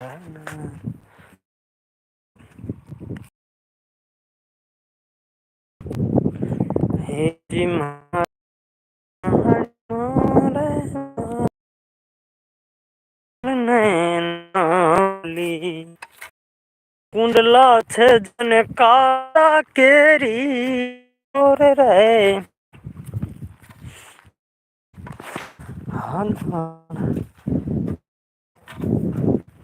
હેજી કુંડલા છે જને કાળા કેરી ઓરે રે. હાલ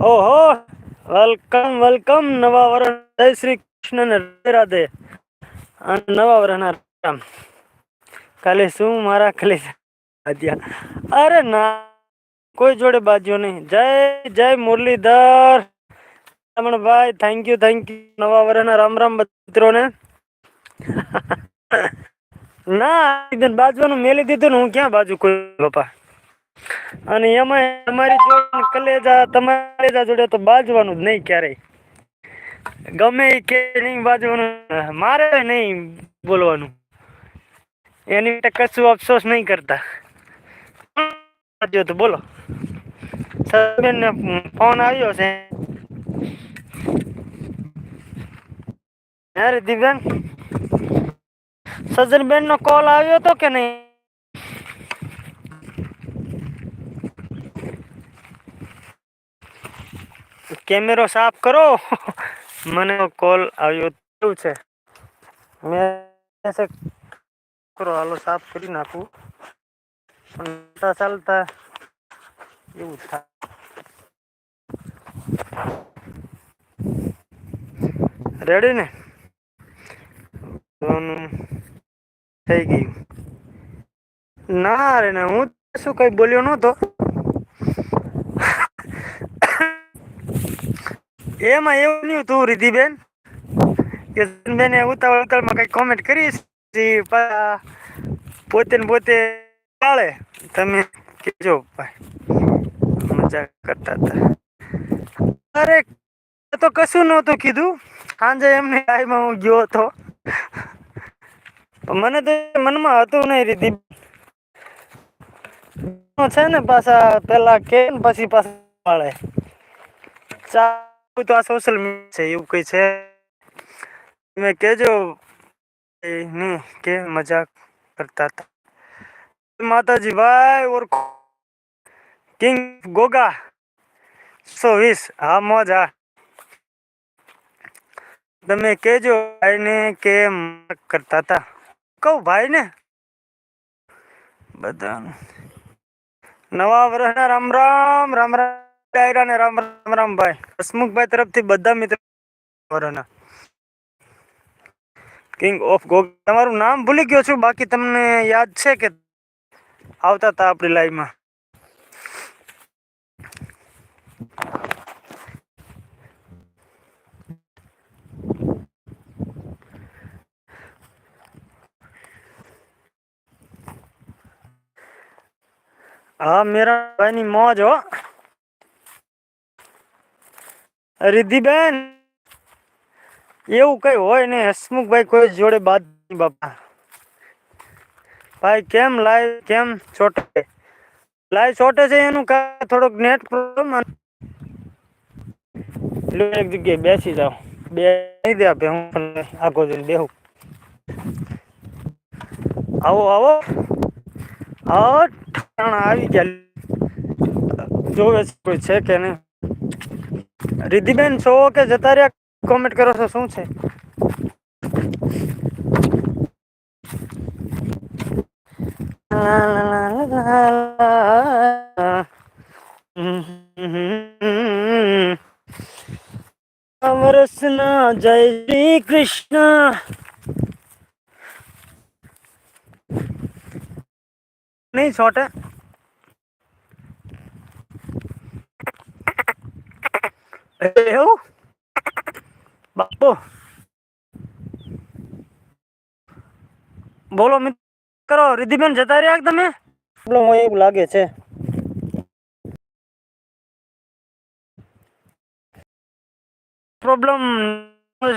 ઓહો વેલકમ વેલકમ નવા વરણ જય શ્રી કૃષ્ણ ને રાધે રાધે. અને નવા વરણ રામ. કાલે શું મારા ખાલી અરે ના, કોઈ જોડે બાજ્યો નહીં. જય જય Murlidhar. Ramanbhai thank you thank you નવા વરણના રામ રામ મિત્રોને ના બાજવાનું મેલી દીધું ને હું ક્યાં બાજુ કોઈ બાપા? અને એમાં અમારી જોડે કલેજા, તમારા જોડે તો બાજવાનું જ નહીં ક્યારેય. ગમે કે નહીં બાજવાનું, મારે નહીં બોલવાનું. એની માટે કશું અફસોસ નહીં કરતા. તો બોલો. સરબેન ને ફોન આવ્યો છે. અરે દિવ્યાંગ સજનબેન નો કોલ આવ્યો હતો કે નહીં? કેમેરો સાફ કરો. મને કોલ આવ્યો. કેવું છે? મેં કરો, હાલો, સાફ કરી નાખું. પણ ચાલતા એવું થાય રેડી ને? થઈ ગયું. ના રે, ને, હું શું કઈ બોલ્યો નહોતો. એમાં એવું નહીં તું રિધિબેન કે બેને ઉતાવળ ઉતાવળમાં કઈ કોમેન્ટ પછી પોતે ને પોતે પાળે. તમે કહેજો ભાઈ. મજા કરતા હતા. અરે તો કશું નહોતું કીધું. સાંજે એમને લાઈમાં હું ગયો હતો. મને તો મનમાં હતું નહીં રીતિ છે ને પાછા, પેલા કે પછી પાછા પાળે. ચાલુ તો આ સોશિયલ મીડિયા છે, એવું કઈ છે? તમે કહેજો. એ નહીં, કે મજાક કરતા હતા. માતાજી ભાઈ ઓર કિંગ ગોગા. સો વીસ, હા, મોજ, હા. તમે કહેજો ભાઈને કે મજાક કરતા હતા. કહું ભાઈ ને બધાનું. નવા વર્ષના રામ રામ રામ રામ. ડાયરા ને રામ રામ રામ ભાઈ. હસમુખભાઈ તરફથી બધા મિત્રો કિંગ ઓફ ગોગ તમારું નામ ભૂલી ગયો છું, બાકી તમને યાદ છે કે આવતા હતા આપણી લાઈવમાં હા મેરા ભાઈની મોજ હો. રિદ્ધિબેન? એવું કઈ હોય ને હસમુખભાઈ કોઈ જોડે બાદ બાપા. ભાઈ, કેમ લાઈવ કેમ ચોટે લાઈવ ચોટે છે એનું કા થોડોક નેટ પ્રોબ્લેમ એક જગ્યાએ બેસી જાઓ. બે નહીં દે આપે, હું આગો જઈને બેહું. આવો આવો. આવો આવી ગયા. જોવે છે કોઈ છે કે નહીં? રિદ્ધિબેન છો કે જતા રહ્યા કોમેન્ટ કરો છો શું છે અમરસના જય શ્રી કૃષ્ણ નહીં છોટે એવું બાપુ બોલો મિત્ર કરો રિધિબેન જતા રહ્યા તમે પ્રોબ્લેમ હોય એવું લાગે છે પ્રોબ્લેમ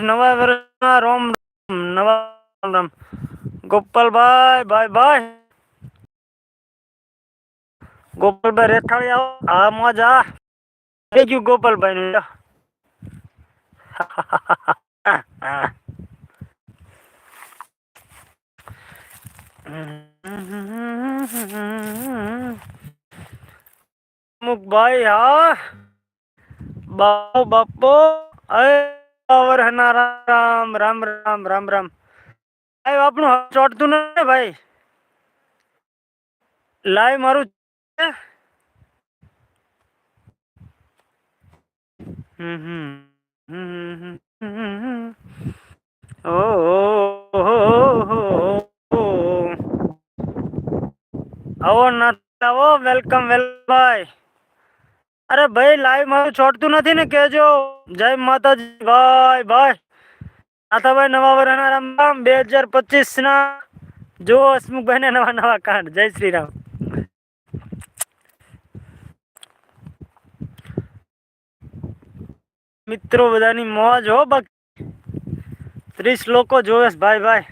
નવા વર્ષના રોમ નવા રામ ગોપાલભાઈ ભાઈ ભાઈ ગોપાલભાઈ રેઠાળી આવો આ મજા ગયું ગોપાલભાઈ નું મુકભાઈ હા બાપો બાપો અવર હના રામ રામ રામ રામ રામ. ભાઈ આપણું ચોટતું નથી ભાઈ? લાઈ મારું હમ હમ હમ. ઓ હો હો હો હો. આવો ના આવો વેલકમ વેલ ભાઈ અરે ભાઈ લાઈવ મારું છોડતું નથી ને કેજો જય માતાજી ભાઈ ભાઈ નાથાભાઈ નવા વર્ષના રામ બે હજાર પચીસ ના જો હસમુખભાઈ ને નવા નવા કાંડ જય શ્રી રામ મિત્રો, બધાની મોજ હો બાકી ત્રીસ લોકો જોવે ભાઈ ભાઈ,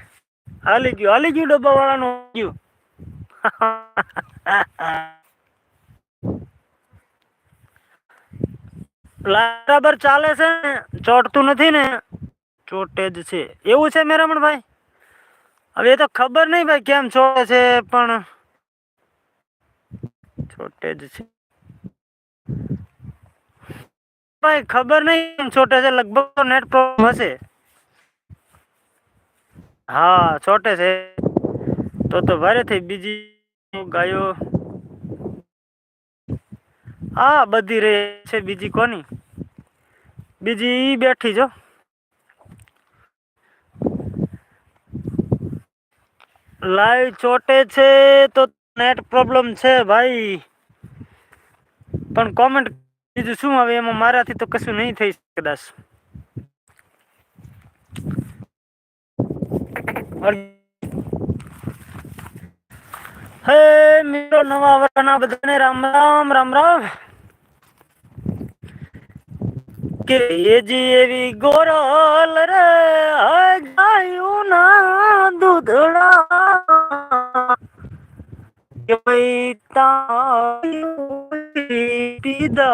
હાલી ગયું હાલી ગયું ડબ્બા વાળાનું ગયું. બરાબર ચાલે છે ને, ચોટતું નથી ને, ચોટે જ છે. એવું છે મેરામણ ભાઈ? હવે એ તો ખબર નહીં ભાઈ કેમ ચોટે છે, પણ ચોટે જ છે. ભાઈ, ખબર નહીં છોટે છે, લગભગ તો નેટ પ્રોબ્લેમ હશે. હા, છોટે છે. તો તો ભારે થઈ બીજી ગાયો. હા, બધી રે છે, બીજી કોની? બીજી બેઠી જો. લાઈવ ચોટે છે, તો નેટ પ્રોબ્લેમ છે, ભાઈ. પણ કોમેન્ટ બીજું શું હવે એમાં મારાથી તો કશું નહીં થઈ શકે કદાચ હે મિત્રો, નવા વર્ષના બધાને રામ રામ રામ રામ. કે એજી એવી ગોરલ રે હાય ગાયું ના દૂધડા. કે ભાઈ તારી Cupido.